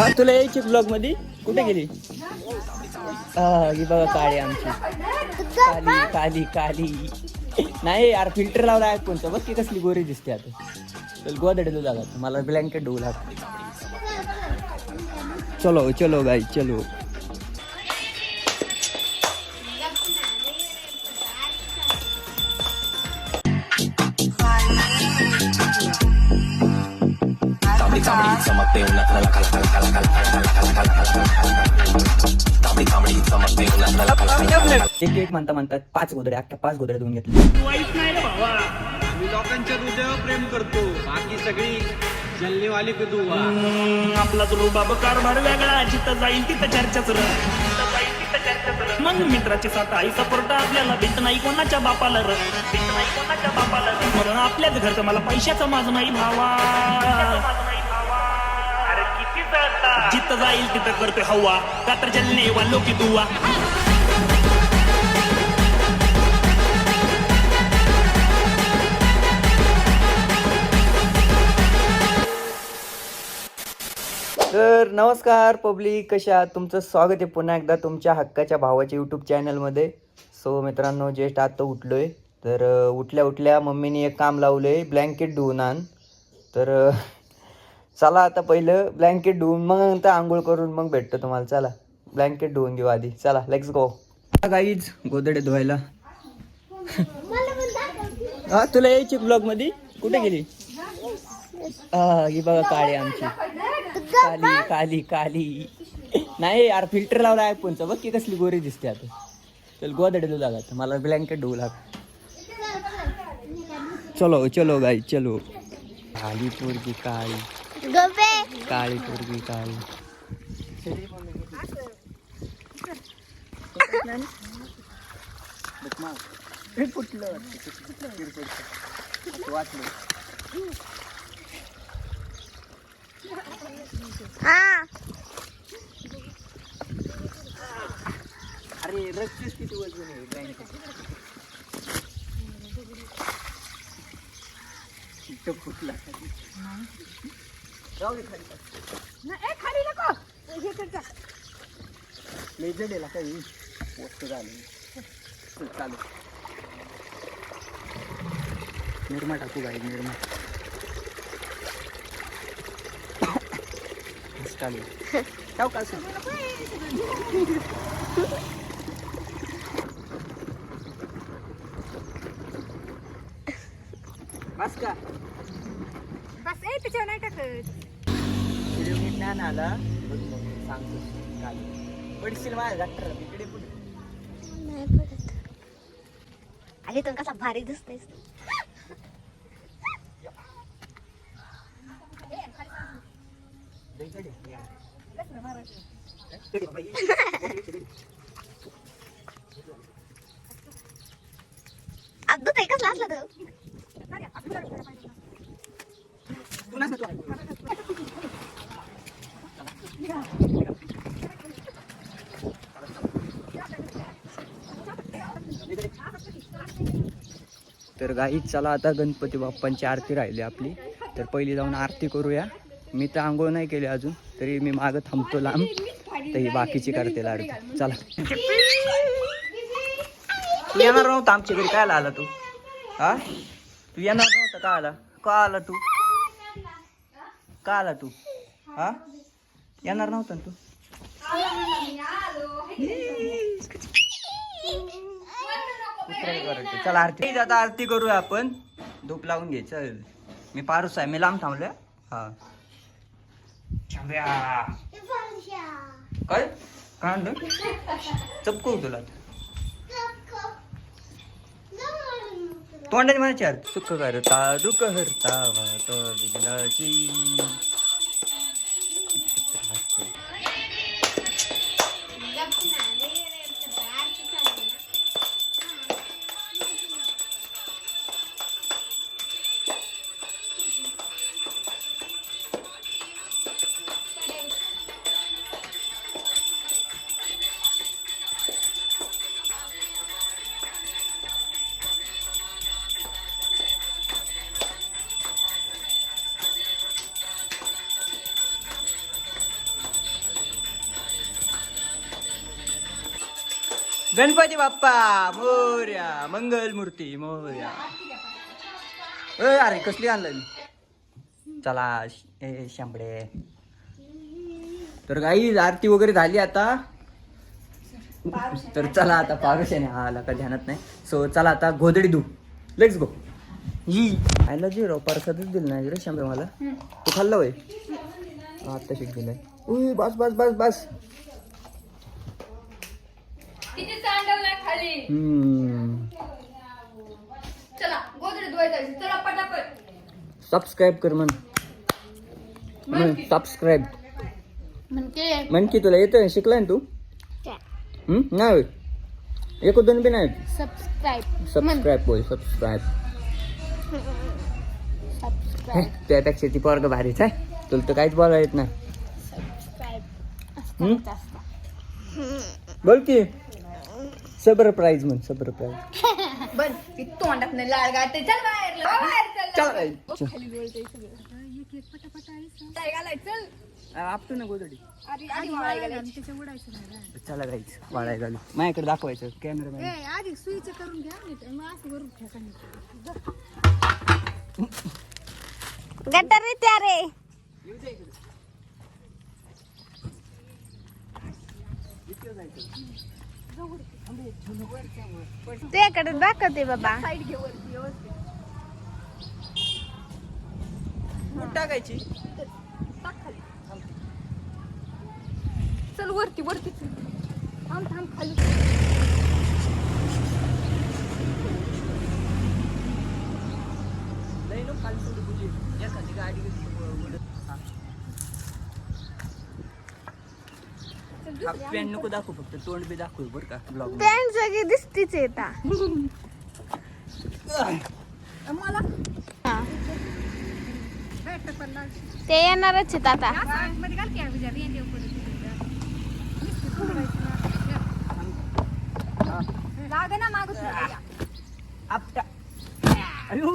हा तुला यायची ब्लॉगमध्ये कुठे गेली? हा ही बघा काळी आमची. काली काली काली. नाही यार फिल्टर लावला आहे कोणतं? बघ की कसली गोरी दिसते आता. चल गोदडे जागा. मला ब्लँकेट डोऊ लाग चलो चलो गाई चलो. चमकते उन्हात कला कला कला कला कला कला कला कला कला कला Comedy, comedy, चमकते उन्हात कला कला कला कला एक एक म्हणता म्हणतात पाच गोदड्या अख्ख्या पाच गोदड्या धुवून घेतल्या वाईट नाही रे भावा मी लोकांच्या हृदयावर प्रेम करतो बाकी सगळी दुवा हम्म, आपला तो बाबा कारभार वेगळा जिथं जाईल तिथं चर्चाच र जिथं जाईल तिथं चर्चाच र. मग मित्राचे साथ आई सपोर्ट आपल्याला भीत नाही कोणाच्या बापाला र भीत नाही कोणाच्या बापाला आपल्याच घरचं मला पैशाचा माझ नाही भावा जिथं जाईल तिथं करतोय हवा. का तर जलने वालो की दुवा. तर नमस्कार पब्लिक कशा आहात? तुमचं स्वागत आहे पुन्हा एकदा तुमच्या हक्काच्या भावाच्या यूट्यूब चॅनलमध्ये सो मित्रांनो ज्येष्ठ आता उठलो आहे तर उठल्या उठल्या मम्मीने एक काम लावलं आहे ब्लँकेट धुवून आण. तर चला आता पहिलं ब्लँकेट धुवून मग नंतर आंघोळ करून मग भेटतो तुम्हाला. चला ब्लँकेट धुवून घेऊ आधी. चला लेट्स गो गाईज गोदडे धुवायला. हा तुला यायची ब्लॉगमध्ये कुठे गेली? हा ही बघा काळी आमची. काली काली काली. नाही यार फिल्टर लावला आहे फोनचा बघ की कसली गोरी दिसते आता. चल गोदडे जागा मला ब्लँकेट धुवू लाग. चलो चलो गाई चलो. काली पोरगी काळी. काळी पोरगी काळी. अरे रस्तेच किती वजन आहे फुटला. जाऊ खाली. ए खाली हे काही? वस्तू झाली. चालू निर्मा टाकू गाडी निर्मा. चालू जाऊ का बस का? बस ए तिच्यावर नाही टाकत. ज्ञान आला सांगतो काल पडशील माझ्या डॉक्टर इकडे पुढे. नाही पडत. आली तर कसा भारी दिसतेस. अगदी ते? कसला असला तर तर गाईच चला आता गणपती बाप्पांची आरती राहिली आपली. तर पहिली जाऊन आरती करूया. मी तर आंघोळ नाही केली अजून तरी मी मागं थांबतो लांब. तर ही बाकीची करते लाडू. चला. तू येणार नव्हता आमच्या घरी काय आला तू? हा? तू येणार नव्हता का आला का आला तू? का आला तू? हा? येणार नव्हता ना तू? करायचं. चला आरती. आता आरती करूया आपण. धूप लावून घे चल. मी पारूस आहे मी लांब थांबलोय. हा. काय? काय म्हणतो चपकू तुला. तोंडाने माझ्या यार सुख करता दुख हरता तो विघ्नाची गणपती बाप्पा मोर्या मंगल मूर्ती मोर्या. ए, अरे कसली आणलं मी? चला ए शांबडे. तर काही आरती वगैरे झाली आता. तर चला आता पारुशाने हा आला का ध्यानात नाही. सो चला आता गोदडी दू लेट्स गो जी आयला जी राव. परसादच दिलं नाही रे शांबे मला. तू खाल्लं वय आता शिक दिलंय. उय बस बस बस बस किती सांडल नाही खाली. हम्म चला गोदरे धुवायचं. चला पटापट. सबस्क्राईब कर म्हण. म्हण सबस्क्राईब म्हण की. तुला येतं शिकलाय ना तू? हम्म? नाही. एक दोन बी नाही सबस्क्राईब सबस्क्राईब बोल सबस्क्राईब त्यापेक्षा ती पोरग भारीच आहे. तुला तर काहीच बोलायला येत नाही. हम्म? बोल की. सबर प्राईज म्हण सबर प्राईज. बर ती तोंडात नाही लाळ गाते चल बाहेर चल चल खाली लोळतंय सगळं काय घालायचं चल. आपतो ना गोदडी आधी आधी वाळायला घालायची. चला गाईच वाळाय घालू. माझ्याकडे दाखवायचं कॅमेरामॅन आधी सुईचं करून घ्या नाही मग असं वरून ठेका गटर रे त्या रे. तुझ्याकडे दाखवते बाबा. साईड घे वरती व्यवस्थित टाकायची. चल वरती वरती. थांब थांब खाली. नाही नो खाली तुझी. एखादी गाडी पॅन नको दाखवू फक्त तोंड बी दाखवू बरं का ब्लॉग पॅन्ट सगळी दिसतीच येता मला? ते येणारच आहेत आता. लाग ना मागं आपटा. अयो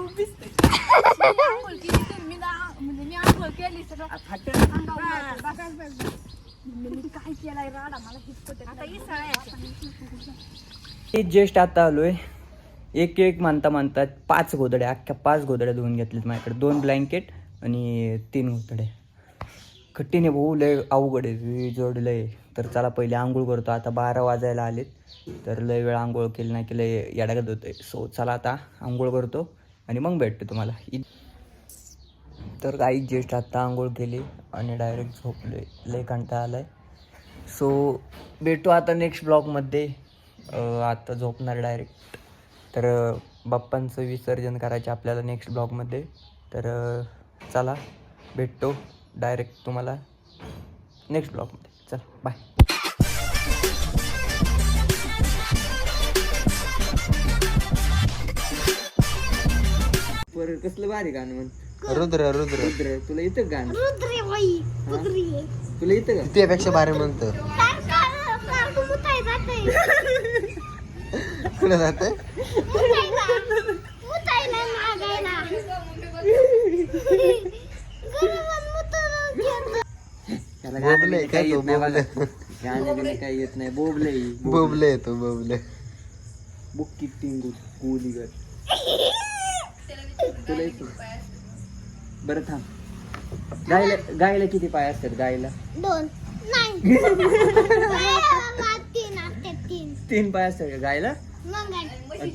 म्हणजे मी आंघोळ केली सगळं मी काय केलाय राडा? मला जस्ट आता आलोय. एक एक मानता मानतात पाच गोदड्या अख्ख्या पाच गोदड्या धुवून घेतल्यात माझ्याकडे. दोन ब्लँकेट आणि तीन गोदड्या खट्टीने भाऊ लय अवघड आहे जड लय तर चला पहिले आंघोळ करतो. आता बारा वाजायला आलेत. तर लय वेळ आंघोळ केली नाही की लय येडागत होतोय. सो चला आता आंघोळ करतो आणि मग भेटतो तुम्हाला. तर काही ज्येष्ठ आता आंघोळ केली. आणि डायरेक्ट झोपले लय कंटाळा आलाय. सो भेटू आता नेक्स्ट ब्लॉगमध्ये आता झोपणार डायरेक्ट तर बाप्पांचं विसर्जन करायचे आपल्याला नेक्स्ट ब्लॉगमध्ये तर चला भेटतो डायरेक्ट तुम्हाला नेक्स्ट ब्लॉगमध्ये चल बाय पर कसलं भारी गाणं म्हण रुद्र रुद्र. रुद्र तुला येतं गाणं रुद्री बाई रुद्री तुला येतं का? त्यापेक्षा भारी म्हणतो. कुठे जाते त्याला बोबले काय तो, येत नाही. बोबले. गाणं बिणं काही येत नाही. बोबले बोबले येतो बोबले बुक्की टिंगू कुलीगर तुला येतो बरं थांब. गायला गायला किती पाय असतात गायला? दोन. नाही. तीन असते तीन. तीन पाय असतात का गायला? मग आणि तू